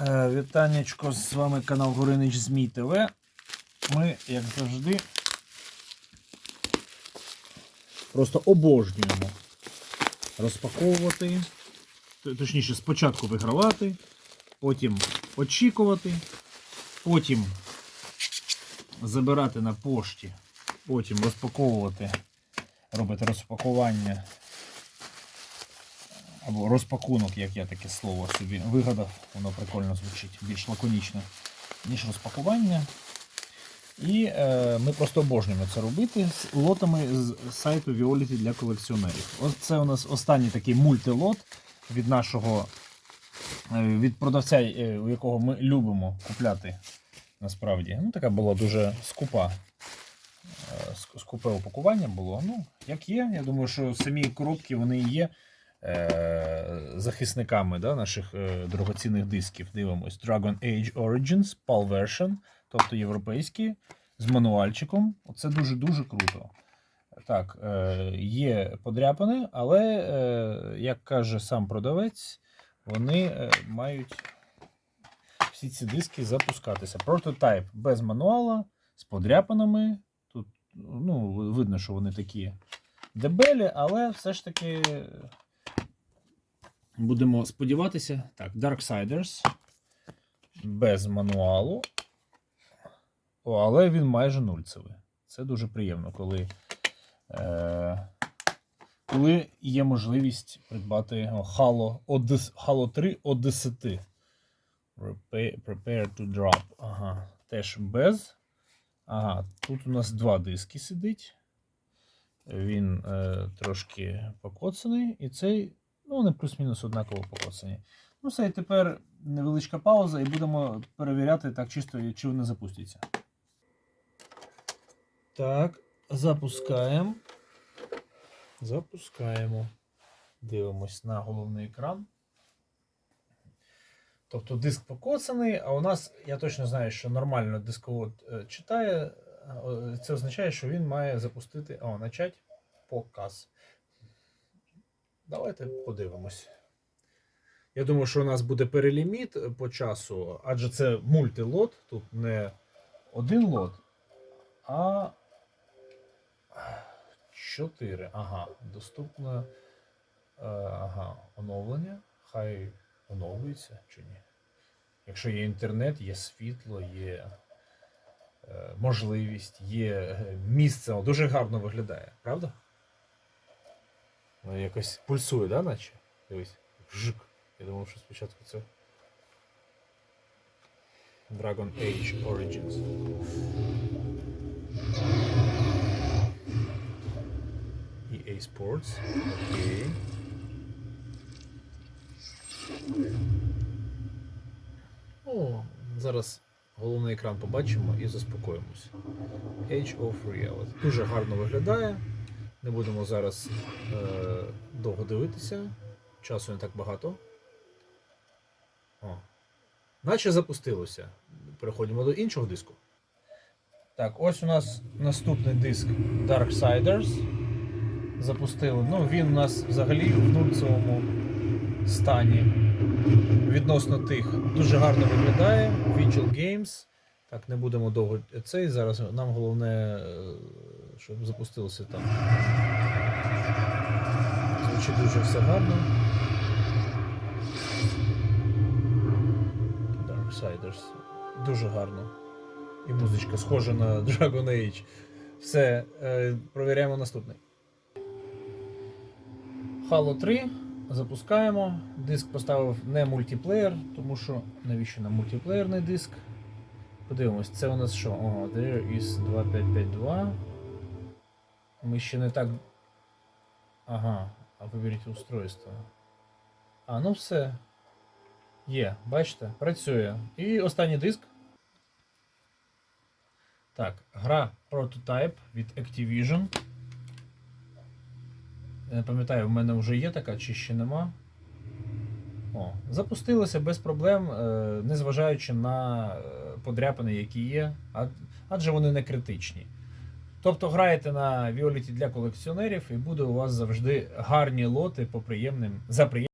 Е, Вітанечко, з вами канал Горинич Змій ТВ. Ми, як завжди, просто обожнюємо розпаковувати, точніше, спочатку вигравати, потім очікувати, потім забирати на пошті, потім розпаковувати, робити розпакування або розпакунок, як я таке слово собі вигадав, воно прикольно звучить, більш лаконічно, ніж розпакування. І е, ми просто обожнюємо це робити з лотами з сайту Violet для колекціонерів. Ось це у нас останній такий мультилот від нашого е, від продавця, е, у якого ми любимо купляти насправді. Ну, така була дуже скупа. е, Скупе упакування було. Ну, як є. Я думаю, що самі коробки вони є захисниками да, наших е, дорогоцінних дисків. Дивимось. Dragon Age Origins, PAL Version, тобто європейські, з мануальчиком. Оце дуже-дуже круто. Так, е, є подряпини, але, е, як каже сам продавець, вони е, мають всі ці диски запускатися. Прототайп без мануала, з подряпинами. Тут ну, видно, що вони такі дебелі, але все ж таки будемо сподіватися. Так, Darksiders без мануалу. О, але він майже нульцевий. Це дуже приємно, коли, е, коли є можливість придбати о, Halo, Odys, Halo 3 Odyssey. Prepare, prepare to drop. Ага, теж без. Ага, тут у нас два диски сидить. Він е, трошки покоцаний, і цей, ну, вони плюс-мінус однаково покоцані. Ну, все, і тепер невеличка пауза, і будемо перевіряти так чисто, чи вони запустяться. Так, запускаємо. Запускаємо. Дивимось на головний екран. Тобто диск покоцаний, а у нас, я точно знаю, що нормально дисковод е, читає. Е, Це означає, що він має запустити. О, начать показ. Давайте подивимось. Я думаю, що у нас буде переліміт по часу, адже це мультилот, тут не один лот, а 4. Ага, доступно. е, Ага, оновлення. Хай оновлюється чи ні. Якщо є інтернет, є світло, є е, можливість, є е, місце. Дуже гарно виглядає, правда? Ну, якось пульсує, да, наче? Дивись. Жик. Я думав, що спочатку це. Dragon Age Origins. EA Sports. Окей. О, зараз головний екран побачимо і заспокоїмося. Age of Reality. Дуже гарно виглядає. Не будемо зараз е, довго дивитися. Часу не так багато. О. Наче запустилося. Переходимо до іншого диску. Так, ось у нас наступний диск Darksiders. Запустили. Ну, він у нас взагалі в нульцевому стані. Відносно тих. Дуже гарно виглядає. Vigil Games. Так, не будемо довго цей. Зараз нам головне, е, щоб запустилося там. Звучить дуже все гарно. Darksiders. Дуже гарно. І музичка схожа на Dragon Age. Все, е, провіряємо наступний. Halo 3. Запускаємо. Диск поставив не мультиплеєр, тому що навіщо нам мультиплеєрний диск? Подивимось, це у нас що? Ого, there is 2552. Ми ще не так. Ага, а виберіть устройство. А, ну все. Є, бачите, працює. І останній диск. Так, гра Prototype від Activision. Я не пам'ятаю, в мене вже є така, чи ще нема. О, запустилося без проблем, е, незважаючи на е, подряпини, які є, адже вони не критичні. Тобто граєте на Віоліті для колекціонерів і буде у вас завжди гарні лоти по приємним, за приємним.